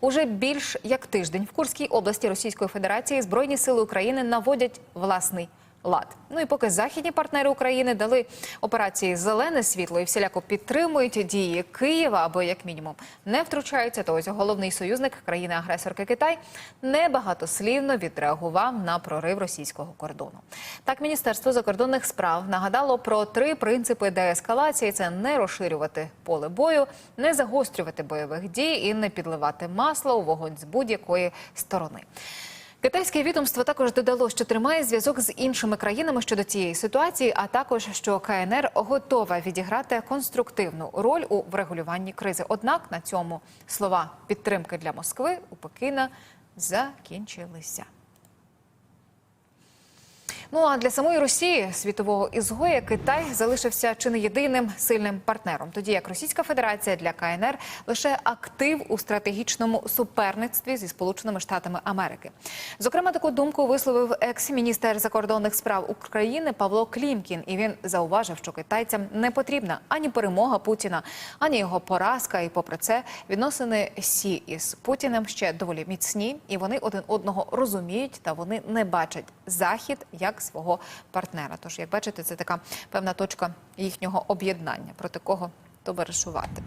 Уже більш як тиждень в Курській області Російської Федерації Збройні сили України наводять власний лад. Ну і поки західні партнери України дали операції зелене світло і всіляко підтримують дії Києва або як мінімум не втручаються, то ось головний союзник країни-агресорки Китай небагатослівно відреагував на прорив російського кордону. Так, міністерство закордонних справ нагадало про три принципи деескалації: це не розширювати поле бою, не загострювати бойових дій і не підливати масло у вогонь з будь-якої сторони. Китайське відомство також додало, що тримає зв'язок з іншими країнами щодо цієї ситуації, а також що КНР готова відіграти конструктивну роль у врегулюванні кризи. Однак на цьому слова підтримки для Москви у Пекіна закінчилися. Ну а для самої Росії світового ізгоя Китай залишився чи не єдиним сильним партнером, тоді як Російська Федерація для КНР лише актив у стратегічному суперництві зі Сполученими Штатами Америки. Зокрема, таку думку висловив екс-міністр закордонних справ України Павло Клімкін, і він зауважив, що китайцям не потрібна ані перемога Путіна, ані його поразка. І попри це відносини Сі із Путіним ще доволі міцні, і вони один одного розуміють та вони не бачать захід як свого партнера. Тож, як бачите, це така певна точка їхнього об'єднання, проти кого товаришувати.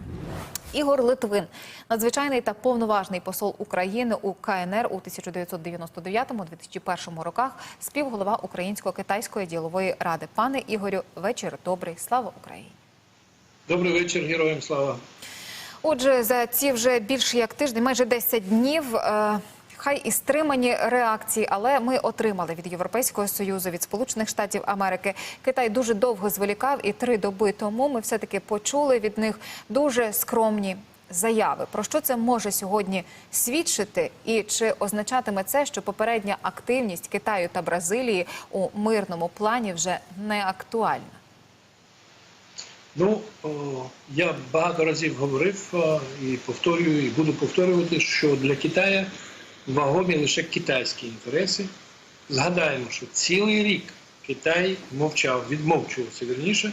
Ігор Литвин, надзвичайний та повноважний посол України у КНР у 1999-2001 роках, співголова Українсько-китайської ділової ради. Пане Ігорю, вечір добрий. Слава Україні! Добрий вечір, героям слава. Отже, за ці вже більше як тиждень, майже 10 днів. е, Хай і стримані реакції, але ми отримали від Європейського союзу, від Сполучених Штатів Америки. Китай дуже довго зволікав, і три доби тому ми все таки почули від них дуже скромні заяви. Про що це може сьогодні свідчити, і чи означатиме це, що попередня активність Китаю та Бразилії у мирному плані вже не актуальна? Ну я багато разів говорив і повторюю, і буду повторювати, що для Китаю вагомі лише китайські інтереси. Згадаємо, що цілий рік Китай мовчав, відмовчувався вірніше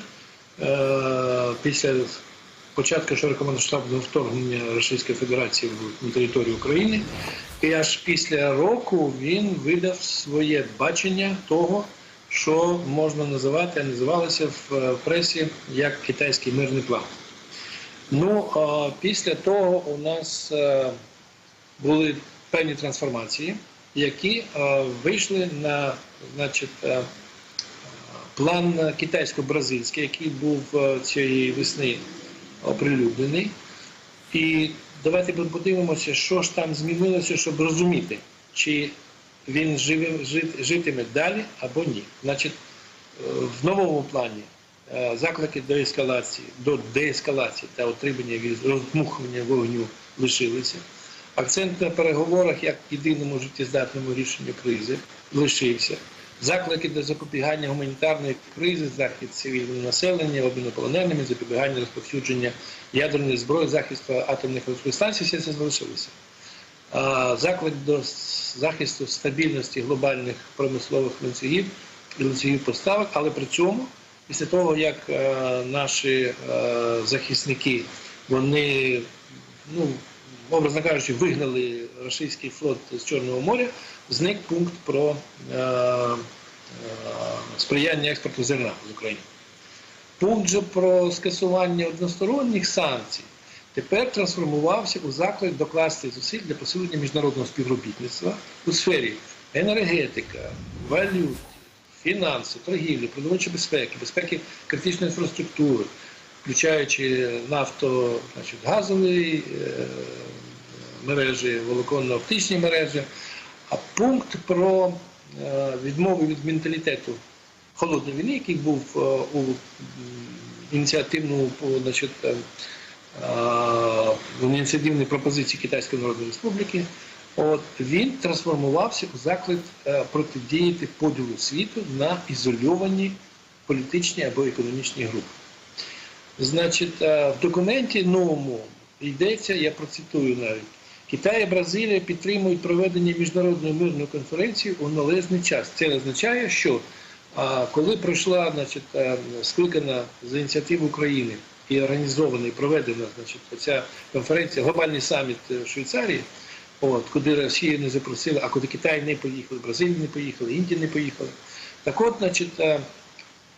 е, після початку широкомасштабного вторгнення Російської Федерації на територію України. І аж після року він видав своє бачення того, що можна називати, а називалося в е, пресі як китайський мирний план. Ну, а після того у нас е, були певні трансформації, які е, вийшли на значить, е, план китайсько-бразильський, який був е, цієї весни оприлюднений. І давайте подивимося, що ж там змінилося, щоб розуміти, чи він живе, жит- житиме далі або ні. Значить, в новому плані заклики до ескалації, до деескалації та отримання від роздмухування вогню лишилися. Акцент на переговорах як єдиному життєздатному рішенню кризи лишився. Заклики до запобігання гуманітарної кризи, захист цивільного населення, обміну полоненими, запобігання розповсюдження ядерної зброї, захисту атомних електростанцій, все це залишилося. Заклик до захисту стабільності глобальних промислових ланцюгів і ланцюгів поставок, але при цьому, після того, як е, наші е, захисники вони, ну, образно кажучи, вигнали російський флот з Чорного моря, зник пункт про е, е, сприяння експорту зерна з України. Пункт же про скасування односторонніх санкцій тепер трансформувався у заклик докласти зусиль для посилення міжнародного співробітництва у сфері енергетика, валют, фінанси, торгівлі, продовольчої безпеки, безпеки критичної інфраструктури, включаючи нафто, значить, газові е, мережі, волоконно-оптичні мережі, а пункт про е, відмову від менталітету холодної війни, який був е, у ініціативному значить, ініціативній пропозиції Китайської Народної Республіки, от він трансформувався у заклик протидіяти поділу світу на ізольовані політичні або економічні групи. Значить, е, в документі новому йдеться, я процитую навіть. Китай і Бразилія підтримують проведення міжнародної мирної конференції у належний час. Це означає, що коли пройшла, значить, е, скликана за ініціативи України і організована і проведена значить, ця конференція, глобальний саміт е, в Швейцарії, от, куди Росію не запросили, а куди Китай не поїхали, Бразилія не поїхала, Індія не поїхала. Так от, значить, е,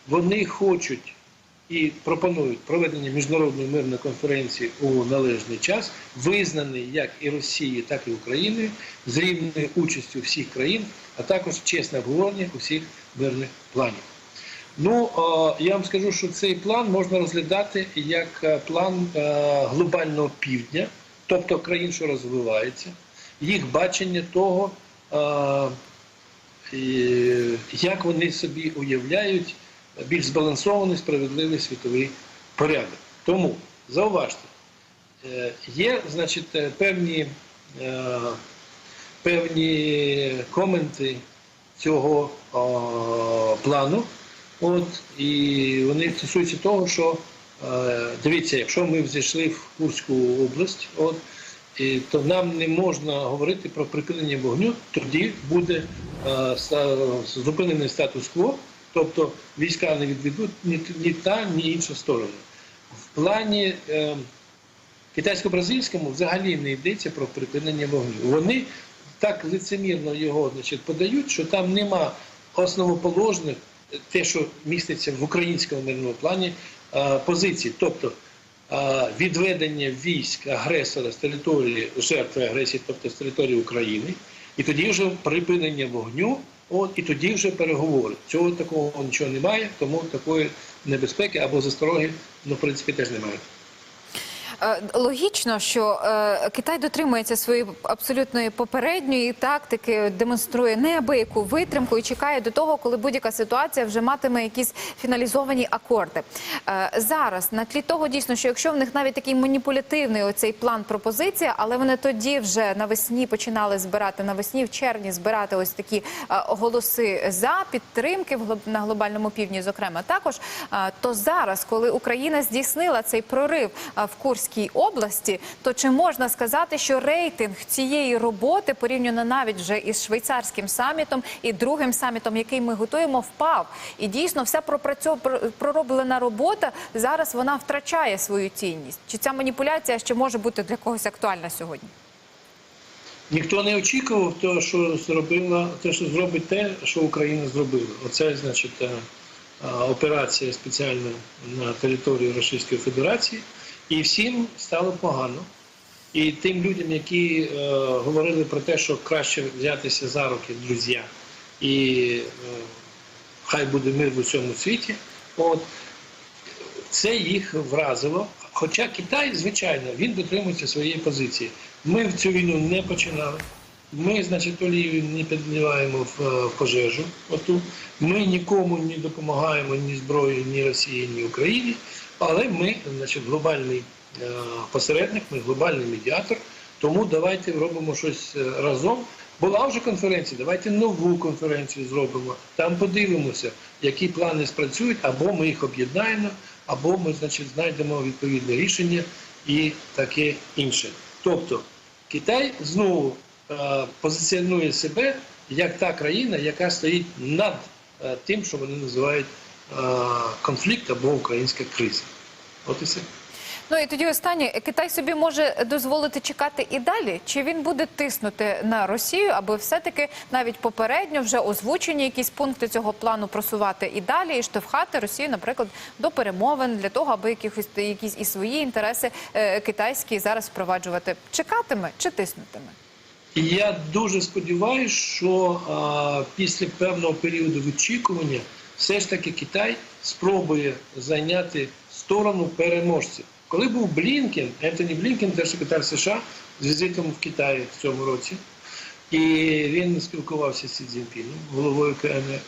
вони хочуть і пропонують проведення міжнародної мирної конференції у належний час, визнаний як і Росією, так і Україною, з рівною участю всіх країн, а також чесне обговорення усіх мирних планів. Ну, я вам скажу, що цей план можна розглядати як е, план е, глобального півдня, тобто країн, що розвиваються, їх бачення того, е, як вони собі уявляють більш збалансований, справедливий світовий порядок. Тому зауважте, е, є, значить, е, певні, е, певні коменти цього плану. От, і вони стосуються того, що дивіться, якщо ми взійшли в Курську область, от, і, то нам не можна говорити про припинення вогню, тоді буде зупинений статус-кво, тобто війська не відведуть ні, ні та, ні інша сторона. В плані е, китайсько-бразильському взагалі не йдеться про припинення вогню. Вони так лицемірно його значить, подають, що там нема основоположних, те, що міститься в українському мирному плані, е, позицій. Тобто е, відведення військ агресора з території жертви агресії, тобто з території України, і тоді вже припинення вогню, от, і тоді вже переговори. Цього такого нічого немає, тому такої небезпеки або застороги, ну, в принципі, теж немає. Е, Логічно, що е, Китай дотримується своєї абсолютної попередньої тактики, демонструє неабияку витримку і чекає до того, коли будь-яка ситуація вже матиме якісь фіналізовані акорди. Е, зараз на тлі того дійсно, що якщо в них навіть такий маніпулятивний оцей план пропозиція, але вони тоді вже навесні починали збирати навесні, в червні збирати ось такі голоси за підтримки на глобальному півдні, зокрема також. То зараз, коли Україна здійснила цей прорив в Курській області, то чи можна сказати, що рейтинг цієї роботи порівняно навіть вже із швейцарським самітом і другим самітом, який ми готуємо, впав? І дійсно вся пророблена робота зараз вона втрачає свою цінність. Чи ця маніпуляція ще може бути для когось актуальна сьогодні? Ніхто не очікував того, що зробила, те, що зробить те, що Україна зробила. Оце, значить, е, е, операція спеціальна на території Російської Федерації, і всім стало погано. І тим людям, які е, говорили про те, що краще взятися за руки, друзі, і е, хай буде мир в усьому світі, от, це їх вразило. Хоча Китай, звичайно, він дотримується своєї позиції. Ми в цю війну не починали. Ми, значить, олію не підливаємо в, е, пожежу. Оту. Ми нікому не допомагаємо ні зброєю, ні Росії, ні Україні. Але ми, значить, глобальний е, посередник, ми глобальний медіатор. Тому давайте робимо щось е, разом. Була вже конференція, давайте нову конференцію зробимо. Там подивимося, які плани спрацюють, або ми їх об'єднаємо, або ми, значить, знайдемо відповідне рішення і таке інше. Тобто Китай знову позиціонує себе як та країна, яка стоїть над е, тим, що вони називають е, конфлікт або українська криза. От і все. Ну і тоді останнє Китай собі може дозволити чекати і далі. Чи він буде тиснути на Росію, аби все-таки навіть попередньо вже озвучені якісь пункти цього плану просувати і далі, і штовхати Росію, наприклад, до перемовин для того, аби якихось якісь і свої інтереси е, китайські зараз впроваджувати? Чекатиме чи тиснутиме? І я дуже сподіваюся, що а, після певного періоду відчікування все ж таки Китай спробує зайняти сторону переможців. Коли був Блінкен, Ентоні Блінкен, держсекретар США, з візитом в Китаї в цьому році, і він спілкувався з Сі Цзіньпіном, головою КНР,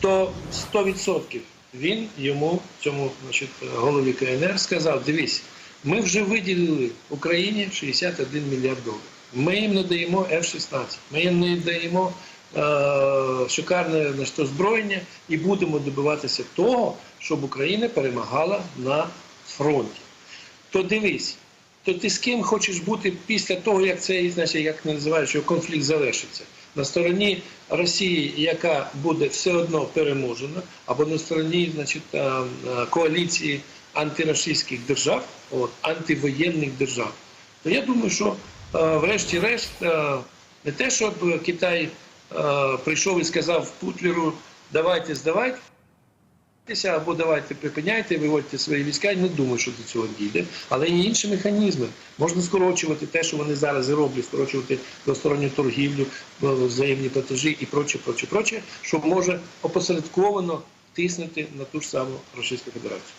то 100% він йому, цьому значить, голові КНР, сказав: дивись, ми вже виділили Україні 61 мільярд доларів. Ми їм надаємо F-16, ми їм не даємо е, шикарне значить, озброєння і будемо добиватися того, щоб Україна перемагала на фронті. То дивись, то ти з ким хочеш бути після того, як цей, значить, як називають, що конфлікт завершиться? На стороні Росії, яка буде все одно переможена, або на стороні значить, е, е, коаліції антиросійських держав, от, антивоєнних держав. То я думаю, що врешті-решт, е, не те, щоб Китай е, прийшов і сказав Путлеру, давайте здавайте. Або давайте припиняйте, виводьте свої війська. Я не думаю, що до цього дійде. Але є інші механізми. Можна скорочувати те, що вони зараз і роблять, скорочувати двосторонню торгівлю, е, взаємні платежі і проче, проче, проче, що може опосередковано тиснути на ту ж саму Російську Федерацію.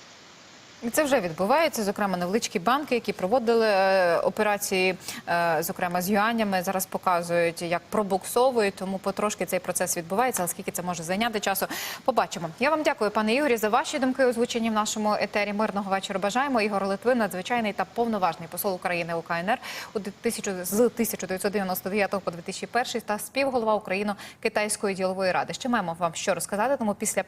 Це вже відбувається. Зокрема, невеличкі банки, які проводили е, операції, е, зокрема з юанями, зараз показують, як пробуксовують. Тому потрошки цей процес відбувається. Але скільки це може зайняти часу, побачимо. Я вам дякую, пане Ігорі, за ваші думки, озвучені в нашому етері. Мирного вечора бажаємо. Ігор Литвин, надзвичайний та повноважний посол України у КНР у 1000 з 1999 по 2001 та співголова Україно-китайської ділової ради. Ще маємо вам що розказати. Тому після